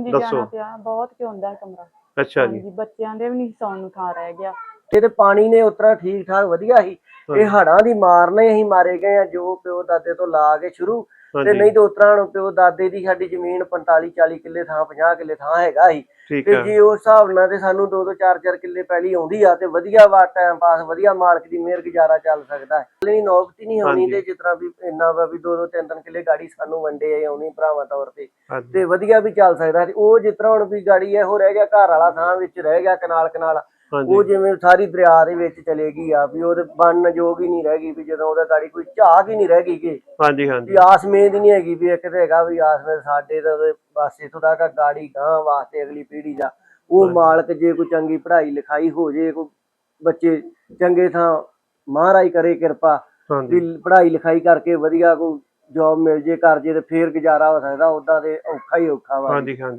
ਹਾਂਜੀ ਦੱਸੋ। ਜਾਣਾ ਪਿਆ। ਬਹੁਤ ਕਿ ਹੁੰਦਾ ਕਮਰਾ। ਅੱਛਾ ਜੀ। ਹਾਂਜੀ ਬੱਚਿਆਂ ਦੇ ਵੀ ਨਹੀਂ ਸੌਣ ਨੂੰ ਥਾਂ ਰਹਿ ਗਿਆ। ਤੇ ਤੇ ਪਾਣੀ ਨੇ ਉਤਰਾ ਠੀਕ ਠਾਕ ਵਧੀਆ ਸੀ। ਇਹ ਹੜਾਂ ਦੀ ਮਾਰ ਨੇ ਅਸੀਂ ਮਾਰੇ ਗਏ ਆ ਜੋ ਪਿਓ ਦਾਦੇ ਤੋਂ ਲਾ ਕੇ ਸ਼ੁਰੂ। ਤੇ ਨਹੀਂ ਤਾਂ ਉਤਰਾ ਹੁਣ ਪਿਓ ਦਾਦੇ ਦੀ ਸਾਡੀ ਜ਼ਮੀਨ 45 40 ਕਿੱਲੇ ਥਾਂ 50 ਕਿੱਲੇ ਥਾਂ ਹੈਗਾ ਸੀ। ਤੇ ਹੈ ਜੇ ਉਸ ਹਿਸਾਬ ਨਾਲ ਤੇ ਸਾਨੂੰ ਦੋ ਦੋ ਚਾਰ ਚਾਰ ਕਿੱਲੇ ਪਹਿਲੀ ਆਉਂਦੀ ਆ ਤੇ ਵਧੀਆ ਵਾ ਟਾਈਮ ਪਾਸ ਵਧੀਆ ਮਾਲਕ ਦੀ ਮਿਹਰ ਗੁਜ਼ਾਰਾ ਚੱਲ ਸਕਦਾ ਹੈ। ਨਹੀਂ ਨੌਬਤ ਹੀ ਨਹੀਂ ਆਉਣੀ। ਤੇ ਜਿਸ ਤਰ੍ਹਾਂ ਵੀ ਇੰਨਾ ਵਾ ਵੀ ਦੋ ਦੋ ਤਿੰਨ ਤਿੰਨ ਕਿੱਲੇ ਗਾੜੀ ਸਾਨੂੰ ਵੰਡੇ ਆ ਆਉਣੀ ਭਰਾਵਾਂ ਤੌਰ ਤੇ। ਤੇ ਵਧੀਆ ਵੀ ਚੱਲ ਸਕਦਾ ਉਹ ਜਿਸ ਤਰ੍ਹਾਂ ਹੁਣ ਵੀ ਗਾੜੀ ਇਹੋ ਰਹਿ ਗਿਆ ਘਰ ਵਾਲਾ ਥਾਂ ਵਿੱਚ ਰਹਿ ਗਿਆ ਕਨਾਲ ਕਨਾਲ ਉਹ ਜਿਵੇਂ ਸਾਰੀ ਦਰਿਆ ਦੇ ਵਿੱਚ ਚਲੇ ਗਈ ਆ ਵੀ ਉਹਦੇ ਬਣਨ ਯੋਗ ਹੀ ਨਹੀਂ ਰਹਿ ਗਈ ਵੀ ਜਦੋਂ ਉਹਦਾ ਗਾੜੀ ਕੋਈ ਝਾਕ ਹੀ ਨਹੀਂ ਰਹਿ ਗਈ ਕਿ। ਹਾਂਜੀ ਹਾਂਜੀ। ਵੀ ਆਸ ਮੇਦ ਹੀ ਨਹੀਂ ਹੈਗੀ ਵੀ ਇੱਕ ਤੇ ਹੈਗਾ ਵੀ ਆਸ ਮੇਦ ਸਾਡੇ ਤਾਂ ਉਹਦੇ ਤੱਕ ਆ ਗਾੜੀ ਗਾਂ ਵਾਸਤੇ ਅਗਲੀ ਪੀੜ੍ਹੀ ਦਾ। ਉਹ ਮਾਲਕ ਜੇ ਕੋਈ ਚੰਗੀ ਪੜ੍ਹਾਈ ਲਿਖਾਈ ਹੋ ਜੇ ਕੋਈ ਬੱਚੇ ਚੰਗੇ ਥਾਂ ਮਹਾਰਾਜ ਕਰੇ ਕਿਰਪਾ ਵੀ ਪੜ੍ਹਾਈ ਲਿਖਾਈ ਕਰਕੇ ਵਧੀਆ ਕੋਈ ਜੌਬ ਮਿਲ ਜੇ ਕਰ ਜੇ ਤੇ ਫੇਰ ਗੁਜ਼ਾਰਾ ਹੋ ਸਕਦਾ ਉਦਾਂ ਤੇ ਔਖਾ ਹੀ ਔਖਾ ਵਾ। ਹਾਂਜੀ ਹਾਂਜੀ।